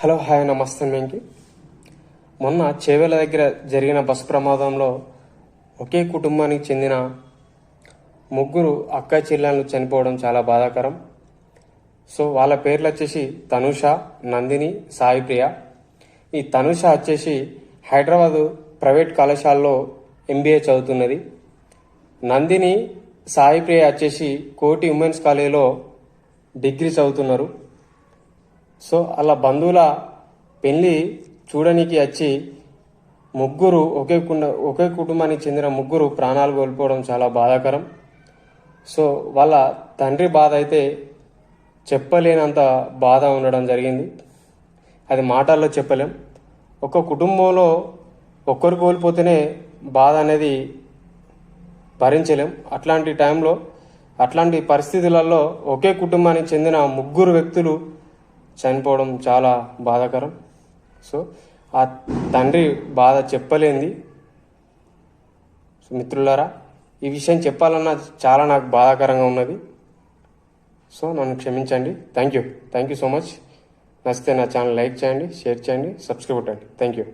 Hello hi నమస్తే మేంకి మొన్న చేవేల దగ్గర జరిగిన బస్సు ప్రమాదంలో ఒకే కుటుంబానికి చెందిన ముగ్గురు అక్క చెల్లెళ్ళు చనిపోవడం చాలా బాధాకరం. సో వాళ్ళ పేర్లు వచ్చేసి తనుష నందిని సాయిప్రియ. ఈ తనుష వచ్చేసి హైదరాబాదు ప్రైవేట్ కళాశాలలో ఎంబీఏ చదువుతున్నది. నందిని సాయిప్రియ వచ్చేసి కోటి ఉమెన్స్ కాలేజీలో డిగ్రీ చదువుతున్నారు. సో అలా బంధువుల పెళ్ళి చూడనీకి వచ్చి ముగ్గురు ఒకే కుండ ఒకే కుటుంబానికి చెందిన ముగ్గురు ప్రాణాలు కోల్పోవడం చాలా బాధాకరం. సో వాళ్ళ తండ్రి బాధ అయితే చెప్పలేనంత బాధ ఉండడం జరిగింది. అది మాటల్లో చెప్పలేం. ఒక కుటుంబంలో ఒక్కరు కోల్పోతేనే బాధ అనేది భరించలేం. అట్లాంటి టైంలో అట్లాంటి పరిస్థితులలో ఒకే కుటుంబానికి చెందిన ముగ్గురు వ్యక్తులు చనిపోవడం చాలా బాధాకరం. సో ఆ తండ్రి బాధ చెప్పలేంది సో మిత్రులారా ఈ విషయం చెప్పాలన్నా చాలా నాకు బాధాకరంగా ఉన్నది. సో నన్ను క్షమించండి. Thank you. Thank you so much. నచ్చితే నా ఛానల్ లైక్ చేయండి షేర్ చేయండి సబ్స్క్రైబ్ కొట్టండి. Thank you.